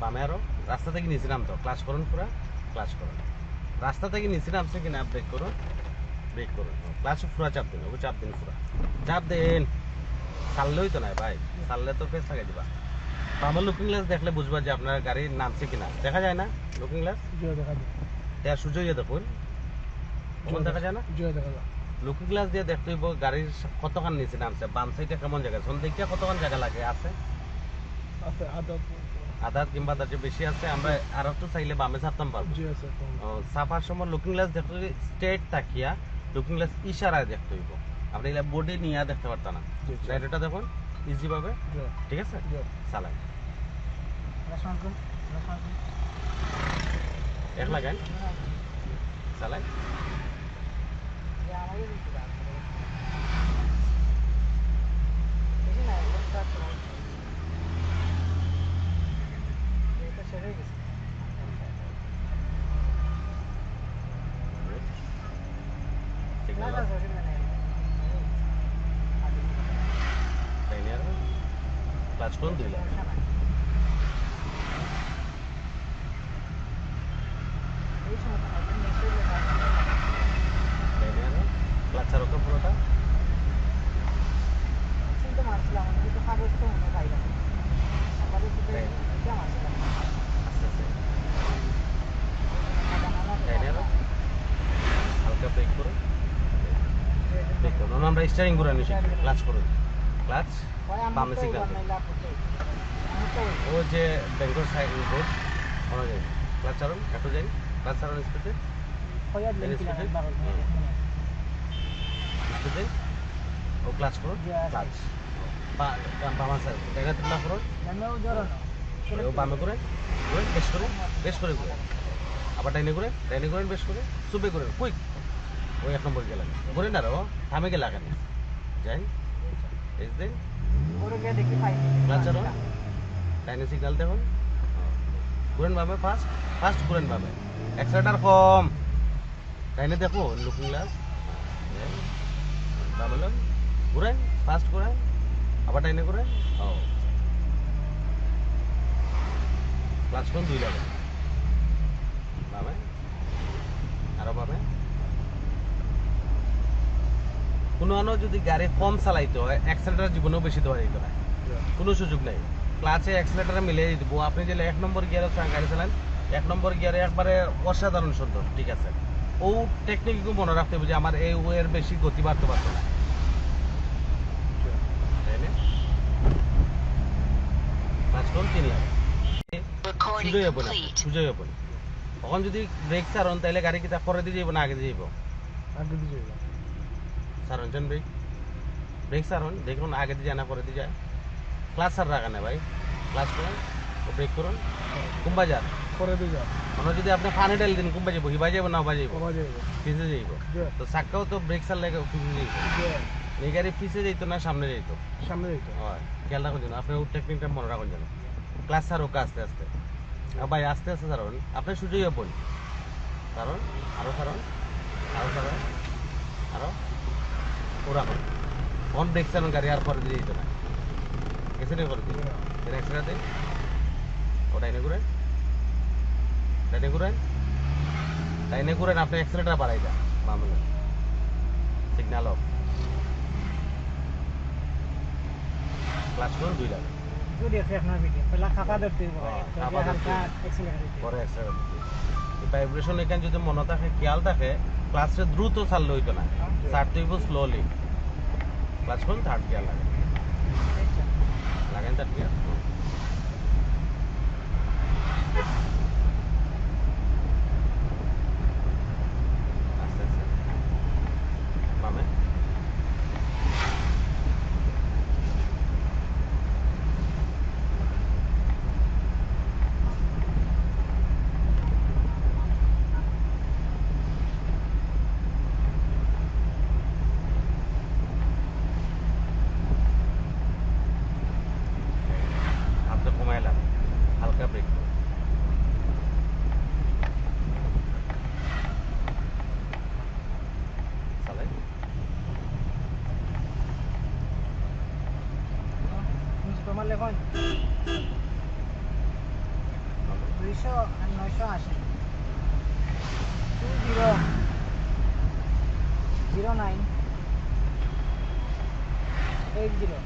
বামে আরও। রাস্তা থেকে নিচে নামতো। ক্লাস করুন পুরা ক্লাস করুন। রাস্তা থেকে নিচে নামছে কিনা ব্রেক করুন ব্রেক করুন। ক্লাস পুরা চাপ দিন ওকে চাপ দিন পুরা। চাপ দেন। চাললেই তো নাই ভাই চাললে তো ফেস লাগাই দিবা। আমার লুকিং গ্লাস দেখলে বুঝবা যে আপনার গাড়ি নামছে কিনা। দেখা যায় না লুকিং গ্লাস জয় দেখা যায়। তার সুযোগ দেখুন। কখন দেখা যায় না? দেখা যায়। লুকিং গ্লাস দিয়ে দেখতে হইব গাড়ির কতখান নিচে নামছে বাম সাইডে কেমন জায়গা? আছে দেখিয়া কতখান জায়গা লাগে? আছে? আছে আধা কিংবা তার চেয়ে বেশি আছে আমরা আর একটু চাইলে বামে ছাড়তাম পারব। জি আছে ও, চাপার সময় লুকিং গ্লাস দেখতে স্ট্রেট তাকিয়া লুকিং গ্লাস ইশারায় দেখতে হইব। আপনি এগুলা বডি নিয়ে দেখতে পারতাম না। ডাইরেক্টটা দেখুন ইজি ভাবে। ঠিক আছে? চালাই। এক লাগাই চালাই। লাইনে আর ক্লাচ করুন দুই লাখ লাইনে আর ক্লাচ আর ওকে পুরোটা আস্তে আস্তে লাইনে আর হালকা ব্রেক করুন। ব্রেক করুন আমরা স্টারিং করে নিছি। ক্লাচ করুন। ক্লাচ বামে সিগন্যাল ও যে বেঙ্গল সাইড বোর্ড অনুযায়ী ক্লাচ যাই। স্পিডে স্পিডে ও ক্লাচ করুন। ক্লাচ বামা সাইড দেখা তুলা করুন। বামে করে করে, বেশ করে বেশ করে করে আবার ডাইনে করে ডাইনে করেন বেশ করে সুবে করেন কুইক। ওই এক নম্বর গেলেন ঘুরে না রো থামে গেলে কেন যাই। চারণ ডাইনে সিগন্যাল দেখুন ঘুরেন বামে ফার্স্ট ফার্স্ট ঘুরেন বামে। এক্সেলেটার কম। ডাইনে দেখো লুকিং গ্লাস ঘুরেন ফার্স্ট ঘুরেন। আবার ডাইনে ঘুরেন। ও। কোন দুই লাগে। বামে আরও বামে কোনো আনো যদি গাড়ি কম চালাইতে হয় এক্সেলেটার জীবনেও বেশি দেওয়া যেত না। কোনো সুযোগ নেই। ক্লাচে অ্যাক্সিলেটারে মিলিয়ে দিব। আপনি যদি এক নম্বর গিয়ারে গাড়ি চালান এক নম্বর গিয়ারে একবারে অসাধারণ সুন্দর ঠিক আছে? ও টেকনিকও মনে রাখতে হবে যে আমার এই ওয়ের বেশি গতি বাড়তে পারতো না। পাঁচ কোন তিনি সুযোগ না না তখন যদি ব্রেক ছাড়ন তাহলে গাড়ি কিতা পরে দিয়ে যাইব না আগে দিয়ে যাইব? আগে দিয়ে যাবে ছাড়ন চেন ব্রেক ব্রেক ছাড়ন দেখুন আগে দিয়ে যায় না পরে দিয়ে যায়। ক্লাস ছাড় রাখা না ভাই? ক্লাস করুন ব্রেক করুন। কুম্বা যান পরে দিয়ে যাও। মানে যদি আপনি পানি ঢেল দিন কোন বাজে হিবা যাব না বাজাইব পিছে যাইব। তো চাক্কাও তো ব্রেক চাল লাগে পিছে যাইব। এই গাড়ি পিছে যাইতো না সামনে যাইতো? সামনে যাইতো। হয় খেয়াল রাখুন যেন আপনি ওর টেকনিকটা মনে রাখুন যেন। ক্লাস স্যার ওকে আস্তে আস্তে। ভাই, আস্তে আস্তে ছাড়ুন। আপনি সুযোগ পড়ি কারণ আরও ছাড়ুন আরও ছাড়ুন, আরও। ওরা কোন ব্রেক চালান গাড়ি, আর পরে দিয়ে যেত না গেছে না করে দিয়ে এর এক্সট্রা দেন। ও ডাইনে ঘুরেন। ডাইনে ঘুরেন। ডাইনে ঘুরেন, আপনি এক্সেলেটার বাড়াই দেন। মামলা সিগন্যাল অফ ক্লাস করুন, দুই লাগে পরে এক্সেলেটার ভাইব্রেশন এখানে যদি মনে থাকে খেয়াল থাকে ক্লাসে দ্রুত চাললে হইতো না। চারতে হইব স্লোলি ক্লাস কোন থার্ড গিয়ার লাগে লাগেন থার্ড গিয়ার দুইশো আর নয়শো আশি two zero zero nine eight zero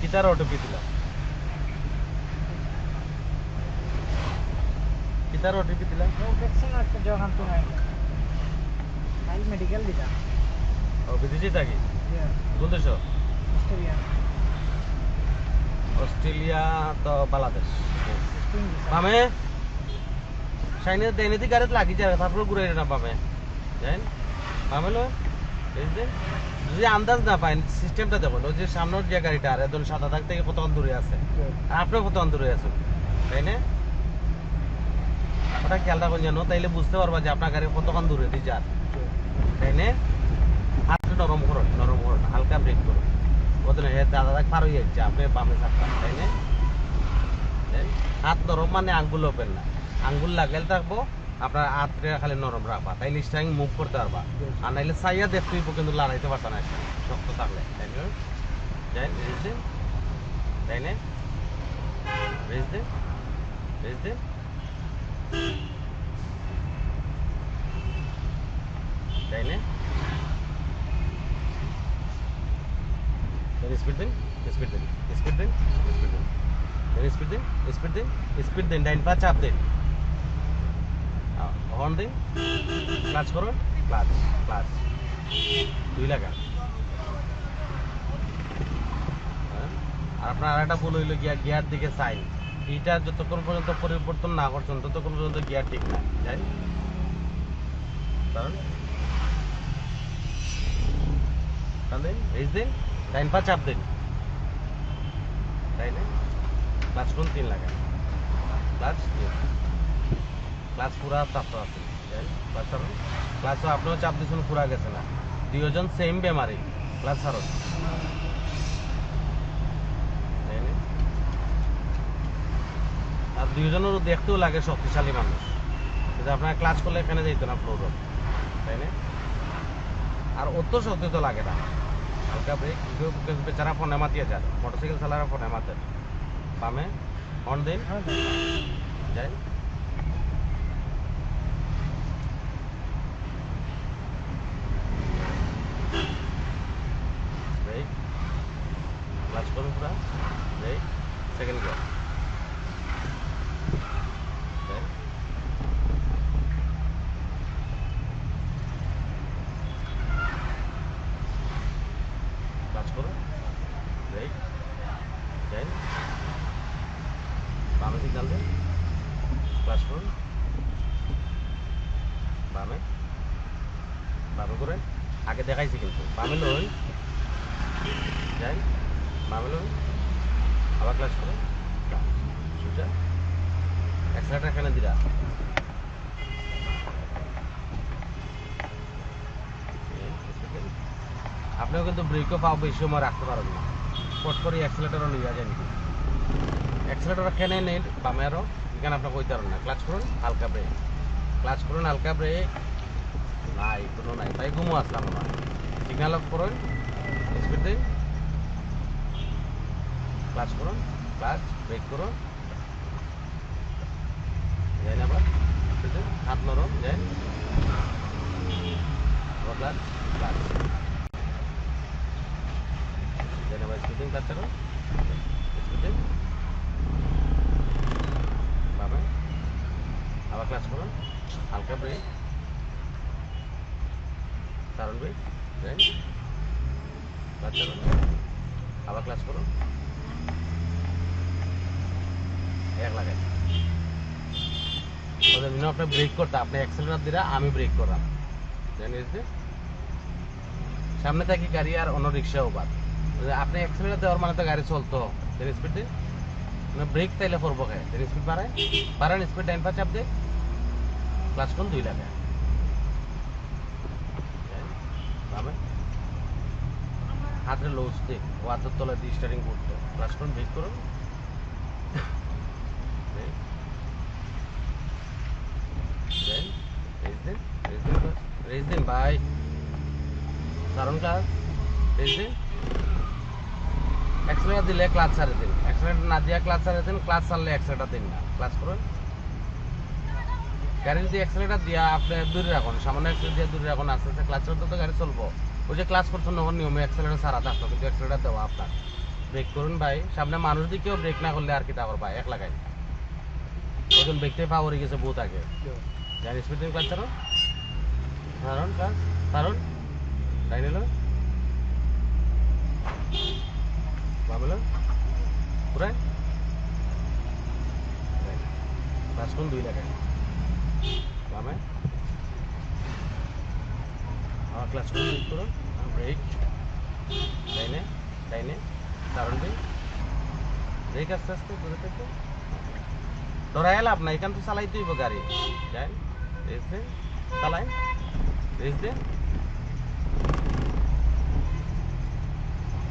কিতার OTP দিলাম কিতার ওটিপি দিলাম ভ্যাকসিন একটা যখন তো নাই আই মেডিকেল দিতা ও বিদেশি থাকি কোন দেশ অস্ট্রেলিয়ান অস্ট্রেলিয়া। তো বাংলাদেশ। বামে? সাইনের দেনিতে গাড়িতে লাগি যায় তারপরে ঘুরে না বামে। জানেন বামে লো। যদি আন্দাজ না পাই সিস্টেমটা দেখুন ওই যে সামনের যে গাড়িটা আর একজন সাদা দাগ থেকে কতক্ষণ দূরে আছে। আর আপনিও কতক্ষণ দূরে আছেন? তাই না? ওটা খেয়াল রাখুন যেন তাইলে বুঝতে পারবা যে আপনার গাড়ি কতক্ষণ দূরে দিয়ে যান তাই না? নরম করুন নরম করুন হালকা ব্রেক করুন বলতে হে দাদা দাগ পার হয়ে যাচ্ছে, আপনি বামে থাকবেন তাই না? হাত নরম মানে আঙ্গুল ওপেন না। আঙ্গুল লাগাইলে থাকব, আপনার হাতটা খালি নরম রাখবা, তাইলে স্টাইং মুভ করতে পারবা। আর নাইলে চাইয়া দেখতে হইব কিন্তু লড়াইতে পারতা না শক্ত থাকলে, তাই না? তাই না? রেস দিন। তাই না? স্পিড দিন হ্যাঁ? আর আপনার হইল গিয়া, গিয়ার দিকে সাইন এইটা যতক্ষণ পর্যন্ত পরিবর্তন না করছেন, ততক্ষণ পর্যন্ত গিয়ার ঠিক না। যাই। কারণ দিন। ডাইন পা চাপ দিন। তাই না ক্লাচ কোন তিন লাগা ক্লাচ তিন। ক্লাস পুরা চাপটা আছে। ক্লাস ছাড়ুন ক্লাসও আপনিও চাপ দিয়েছেন, পুরা গেছে না। দুইজন সেম বেমারি। ক্লাস না? আর দুইজনেরও দেখতেও লাগে শক্তিশালী মানুষ। কিন্তু আপনার ক্লাস করলে এখানে যেত না ফ্লোর তাই না আর অত শক্তি তো লাগে না। হালকা ব্রেক বেচারা ফোনে মাতিয়ে যান মোটরসাইকেল চালারা ফোনে মাতেন বামে হর্ন দিন যাই ব্রেক ক্লাচ করুন পুরা ব্রেক সেকেন্ড গিয়ার ক্লাচ করুন ব্রেক দেন বামে সিগনাল দেন ক্লাচ করুন বামে বামে করেন আগে দেখাইছি কিন্তু। বামে লই যাই বামে লই আবার ক্লাচ করুন সোজা অ্যাক্সিলেটার এখানে দিরা আপনিও কিন্তু ব্রেকও পাও বেশি সময় রাখতে পারেন না। পট করে অ্যাক্সিলেটারও নিয়ে যায় নাকি? অ্যাক্সিলেটার এখানে নেই বামে আরও এখানে আপনি কইতে পারেন না। ক্লাচ করুন, হালকা ব্রেক ক্লাচ করুন, হালকা ব্রেক নাই, কোনো নাই। তাই ঘুমো আসলাম আমার সিগন্যাল অফ করুন স্পিড দিন। ক্লাচ করুন ক্লাচ ব্রেক করুন। যাই আবার হাত নরম যাই ক্লাচ ক্লাচ যাই আবার স্পিড ক্লাচ করুন স্পিড দিন বামে আবার ক্লাচ করুন হালকা ব্রেক সারণ ব্রেক দেন ক্লাচ করুন আবার ক্লাচ করুন এক আপনি ব্রেক করতে, আপনি আমি ব্রেক করলাম। সামনে থাকি গাড়ি আর অন্য রিক্সাও বাদ। আপনি দেওয়ার মানে তো গাড়ি চলতো। দেন স্পিড ব্রেক তাইলে করব খায় দেন স্পিড বাড়ায়। বাড়ান স্পিড ক্লাস কোন দুই লাগে। হাতের লোজ দে ওয়াতের তলা দিয়ে স্টারিং করতো। ক্লাস কোন ব্রেক করুন। Raise দিন দিন দিন ভাই ক্লাস রেস দে অ্যাক্সেলেটার দিলে ক্লাচ ছাড়ে দিন। অ্যাক্সেলেটার না দিয়ে ক্লাচ ছাড়ে দিন ক্লাচ ছাড়লে অ্যাক্সেলেটার দিন না। ক্লাচ করুন। গাড়ি যদি অ্যাক্সেলেটার দিয়া আপনি দূরে রাখুন সামান্য অ্যাক্সেলেটার দিয়ে দূরে রাখুন আস্তে আস্তে ক্লাচ করতে তো গাড়ি চলবো। ওই যে ক্লাচ করছেন তখন নিয়মে অ্যাক্সেলেটার ছাড়া থাকতো কিন্তু অ্যাক্সেলেটার দেওয়া আপনার। ব্রেক করুন ভাই। সামনে মানুষ দিকেও ব্রেক না করলে আর কি তা করবা এক লাগাই। ওজন ব্যক্তি পাওয়ার গেছে বহুত আগে। জানি স্পিড ক্লাচ ছাড়ো। কারণ ক্লাচ কারণ তাই নিল বাবলো পুরাই ক্লাস কোন দুই লাগাই বামে আমার ক্লাস কোন ঠিক করো ব্রেক ডাইনে ডাইনে কারণ দিন ব্রেক আস্তে আস্তে দূরে থেকে ডরাই লাভ না এখান তো চালাই দিব গাড়ি যাই রেস দে চালাই রেস দে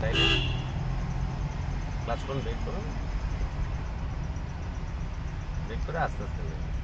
ডাইনে ক্লাস করুন ব্রেক করুন ব্রেক করে আস্তে আস্তে